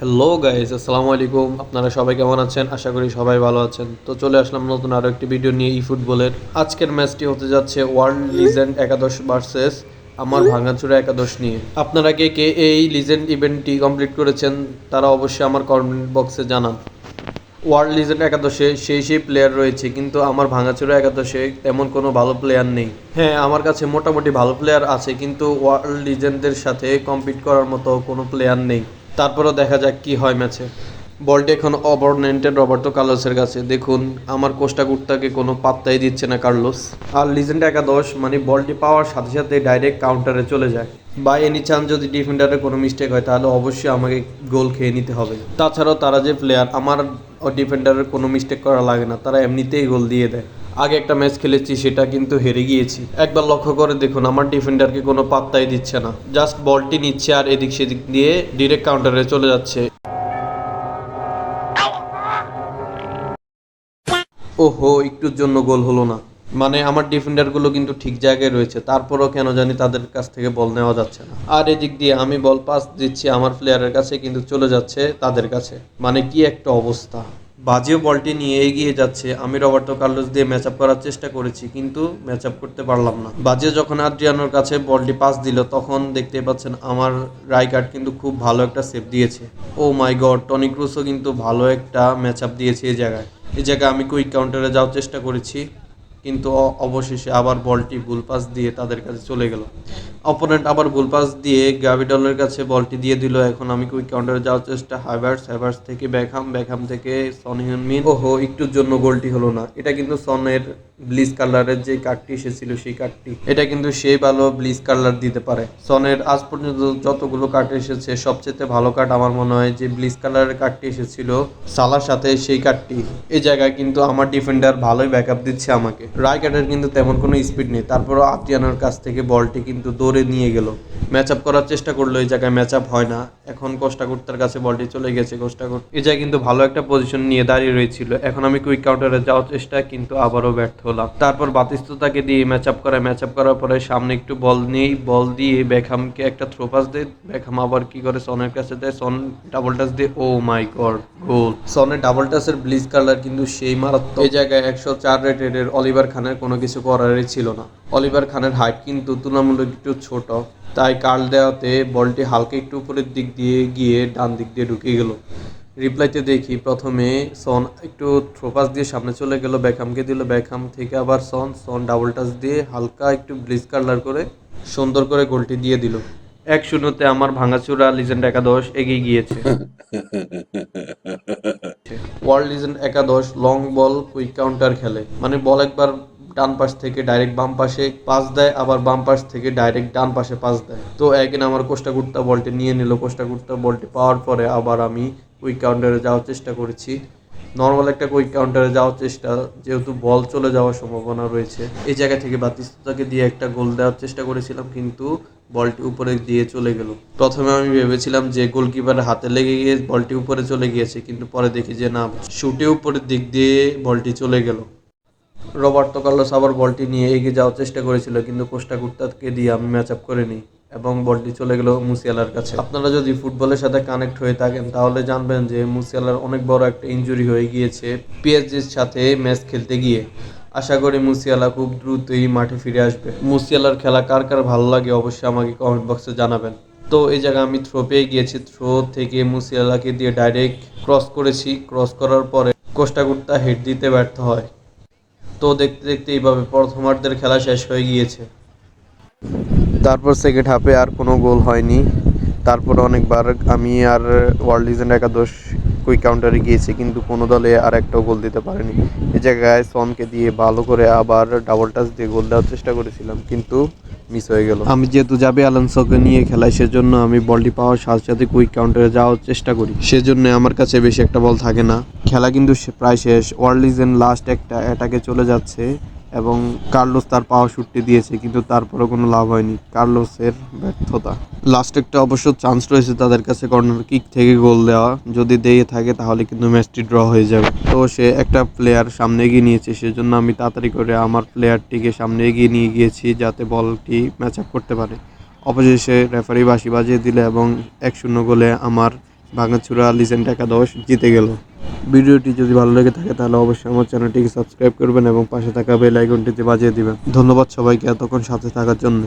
Hello guys আসসালামু আলাইকুম। আপনারা সবাই কেমন আছেন? আশা করি সবাই ভালো আছেন। তো চলে আসলাম নতুন আরও একটি ভিডিও নিয়ে ই ফুটবলের আজকের ম্যাচটি হতে যাচ্ছে ওয়ার্ল্ড লিজেন্ড একাদশ ভার্সেস আমার ভাঙাচুরা একাদশ নিয়ে। আপনারা কে কে এই লিজেন্ড ইভেন্টটি কমপ্লিট করেছেন, তারা অবশ্যই আমার কমেন্ট বক্সে জানান। ওয়ার্ল্ড লিজেন্ড একাদশে সেই সেই প্লেয়ার রয়েছে, কিন্তু আমার ভাঙাচুরা একাদশে তেমন কোনো ভালো প্লেয়ার নেই। হ্যাঁ আমার কাছে মোটামুটি ভালো প্লেয়ার আছে, কিন্তু ওয়ার্ল্ড লিজেন্ডদের সাথে কম্পিট করার মতো কোনো প্লেয়ার নেই। তারপরও দেখা যাক কি হয় ম্যাচে। বলটি এখন অপরনেন্টেড রবার্তো কার্লোসের কাছে। দেখুন, আমার কোষ্টা কুর্তাকে কোনো পাত্তাই দিচ্ছে না কার্লোস। আর লিজেন্ড একাদশ মানে বলটি পাওয়ার সাথে সাথে ডাইরেক্ট কাউন্টারে চলে যায়। বা এনি চান যদি ডিফেন্ডারের কোনো মিস্টেক হয়, তাহলে অবশ্যই আমাকে গোল খেয়ে নিতে হবে। তাছাড়াও তারা যে প্লেয়ার আমার ডিফেন্ডারের কোনো মিস্টেক করা লাগে না, তারা এমনিতেই গোল দিয়ে দেয়। আগে একটা ম্যাচ খেলেছি, সেটা কিন্তু হেরে গিয়েছি। একবার লক্ষ্য করে দেখুন, আমার ডিফেন্ডারকে কোনো পাত্তাই দিচ্ছে না। জাস্ট বলটি নিচ্ছে আর এদিক সেদিক দিয়ে ডিরেক্ট কাউন্টারে চলে যাচ্ছে। ওহো, একটুর জন্য গোল হলো না। মানে আমার ডিফেন্ডারগুলো কিন্তু ঠিক জায়গায় রয়েছে, তারপরও কেন জানি তাদের কাছ থেকে বল নেওয়া যাচ্ছে না। আর এদিক দিয়ে আমি বল পাস দিচ্ছি আমার প্লেয়ারের কাছে, কিন্তু চলে যাচ্ছে তাদের কাছে। মানে কি একটা অবস্থা। বাজেও বলটি নিয়ে এগিয়ে যাচ্ছে। আমি রবার্টো কার্লোস দিয়ে ম্যাচ আপ করার চেষ্টা করেছি, কিন্তু ম্যাচ আপ করতে পারলাম না। বাজে যখন আদ্রিয়ানোর কাছে বলটি পাস দিল, তখন দেখতে পাচ্ছেন আমার রাইকার্ড কিন্তু খুব ভালো একটা সেভ দিয়েছে। ও মাই গড, টনি ক্রুসও কিন্তু ভালো একটা ম্যাচ আপ দিয়েছে এই জায়গায়। এই জায়গায় আমি কুইক কাউন্টারে যাওয়ার চেষ্টা করেছি, কিন্তু অবশেষে আবার বলটি ভুল পাস দিয়ে তাদের কাছে চলে গেল। অপোনেন্ট আবার ভুল পাস দিয়ে গ্যাভিডলের কাছে বলটি দিয়ে দিল, এখন আমি কুইক কাউন্টারে যাওয়ার চেষ্টা। হাইভার্স হাইভার্স থেকে ব্যাকহাম ব্যাকহাম থেকে সন ওহো, একটুর জন্য গোলটি হলো না। এটা কিন্তু সনের ব্লিজ কালারের যে কার্ডটি এসেছিল সেই কার্ডটি এটা কিন্তু সেই ভালো ব্লিজ কালার দিতে পারে। সনের আজ পর্যন্ত যতগুলো কার্ড এসেছে, সবচেয়ে ভালো কার্ড আমার মনে হয় যে ব্লিজ কালারের কার্ডটি এসেছিল সালার সাথে সেই কার্ডটি এই জায়গায় কিন্তু আমার ডিফেন্ডার ভালোই ব্যাকআপ দিচ্ছে আমাকে। রায়কাটের কিন্তু তেমন কোনো স্পিড নেই। তারপরও আতিয়ানোর কাছ থেকে বলটি কিন্তু দৌড়ে নিয়ে গেল। ম্যাচ আপ করার চেষ্টা করল, এই জায়গায় ম্যাচ আপ হয় না। এখন কোস্টাকুর্তার কাছে বলটি চলে গেছে কোস্টাকুর এই জায়গায় কিন্তু ভালো একটা পজিশন নিয়ে দাঁড়িয়ে রয়েছিল। এখন আমি কুইক কাউন্টারে যাওয়ার চেষ্টা, কিন্তু আবারও ব্যর্থ হলাম। তারপর বাতিস্ততাকে দিয়ে ম্যাচ আপ করা ম্যাচ আপ করার পরে সামনে একটু বল নেই। বল দিয়ে বেকহামকে একটা থ্রো পাস দেয়। বেকহাম আবার কি করে? সনের কাছে দেয়। সন ডাবল টাচ দিয়ে ও মাই গড গোল সনের ডাবল টাচের ব্লিজ কালার কিন্তু সেই মারাত্মক। এই জায়গায় একশো চার রেটেডের অলিভার খানের কোনো কিছু করারই ছিল না। অলিভার খানের হাইট কিন্তু তুলনামূলক একটু ছোট। তাই কার্ল দেওয়াতে বলটি হালকা একটু উপরের দিক দিয়ে গিয়ে ডান দিক দিয়ে ঢুকে গেল। রিপ্লাইতে দেখি প্রথমে সন একটু থ্রোপাস দিয়ে সামনে চলে গেল ব্যাকহামকে দিল। ব্যাকহাম থেকে আবার সন সন ডাবল টাচ দিয়ে হালকা একটু ব্লিজ কালার করে সুন্দর করে গোলটি দিয়ে দিল। এক শূন্যতে আমার ভাঙাচুরা লিজেন্ড একাদশ এগিয়ে গিয়েছে। ওয়ার্ল্ড লিজেন্ড একাদশ লং বল কুইক কাউন্টার খেলে। মানে বল একবার ডান পাশ থেকে ডাইরেক্ট বাম পাশে পাস দেয়, আবার বাম পাশ থেকে ডাইরেক্ট ডান পাশে পাস দেয়। তো একদিন আমার কোষ্টা কুর্তা বলটি নিয়ে নিল। কোষ্টা কুর্তা বলটি পাওয়ার পরে আবার আমি কুইক কাউন্টারে যাওয়ার চেষ্টা করেছি। নর্মাল একটা কুইক কাউন্টারে যাওয়ার চেষ্টা, যেহেতু বল চলে যাওয়ার সম্ভাবনা রয়েছে। এই জায়গা থেকে বাতিস্তাকে দিয়ে একটা গোল দেওয়ার চেষ্টা করেছিলাম, কিন্তু বলটি উপরে দিয়ে চলে গেল। প্রথমে আমি ভেবেছিলাম যে গোলকিপারের হাতে লেগে গিয়ে বলটি উপরে চলে গিয়েছে, কিন্তু পরে দেখি যে না, শুটে উপরের দিক দিয়ে বলটি চলে গেল। রবার্তো কার্লোস আবার বলটি নিয়ে এগিয়ে যাওয়ার চেষ্টা করেছিল, কিন্তু কোস্টা কুর্তাকে দিয়ে আমি ম্যাচ আপ করে নিই এবং বলটি চলে গেল মুসিয়ালার কাছে। আপনারা যদি ফুটবলের সাথে কানেক্ট হয়ে থাকেন, তাহলে জানবেন যে মুসিয়ালার অনেক বড় একটা ইনজুরি হয়ে গিয়েছে পিএসজির সাথে ম্যাচ খেলতে গিয়ে। আশা করি মুসিয়ালা খুব দ্রুতই মাঠে ফিরে আসবে। মুসিয়ালার খেলা কার কার ভালো লাগে অবশ্যই আমাকে কমেন্ট বক্সে জানাবেন। তো এই জায়গায় আমি থ্রো পেয়ে গিয়েছি। থ্রো থেকে মুসিয়ালাকে দিয়ে ডাইরেক্ট ক্রস করেছি। ক্রস করার পরে কোস্টা কুর্তা হেড দিতে ব্যর্থ হয়। তো দেখতে দেখতে এইভাবে প্রথমার্ধের খেলা শেষ হয়ে গিয়েছে। তারপর সেকেন্ড হাফে আর কোনো গোল হয়নি। তারপর অনেকবার আমি আর ওয়ার্ল্ড লিজেন্ড একাদশ কুইক কাউন্টারে গিয়েছি, কিন্তু কোনো দলে আর একটাও গোল দিতে পারেনি। এই জায়গায় সনকে দিয়ে ভালো করে আবার ডাবল টাচ দিয়ে গোল দেওয়ার চেষ্টা করেছিলাম, কিন্তু মিস হয়ে গেল। আমি যেহেতু যাবে আলানসোকে নিয়ে খেলাই, সেজন্য আমি বলটি পাওয়ার সাথে সাথে কুইক কাউন্টারে যাওয়ার চেষ্টা করি। সেজন্য আমার কাছে বেশি একটা বল থাকে না। খেলা কিন্তু প্রায় শেষ। ওয়ার্ল্ড লিজেন্ড লাস্ট একটা অ্যাটাকে চলে যাচ্ছে। এবং কার্লোস তার পাওয়া শুটটি দিয়েছে, কিন্তু তারপরেও কোনো লাভ হয়নি। কার্লোসের ব্যর্থতা। লাস্ট একটা অবশ্য চান্স রয়েছে তাদের কাছে কর্নার কিক থেকে গোল দেওয়া। যদি দিয়ে থাকে, তাহলে কিন্তু ম্যাচটি ড্র হয়ে যাবে। তো সে একটা প্লেয়ার সামনে এগিয়ে নিয়েছে, সেজন্য আমি তাড়াতাড়ি করে আমার প্লেয়ারটিকে সামনে এগিয়ে নিয়ে গিয়েছি, যাতে বলটি ম্যাচ আপ করতে পারে। অবশেষে রেফারি বাসি বাজিয়ে দিলে এবং এক শূন্য গোলে আমার ভাঙাচুরা লিজেন্ড একাদশ জিতে গেল। ভিডিওটি যদি ভালো লেগে থাকে তাহলে অবশ্যই আমার চ্যানেলটিকে সাবস্ক্রাইব করবেন এবং পাশে থাকা বেল আইকনটিতে বাজিয়ে দিবেন। ধন্যবাদ সবাইকে এতক্ষণ সাথে থাকার জন্য।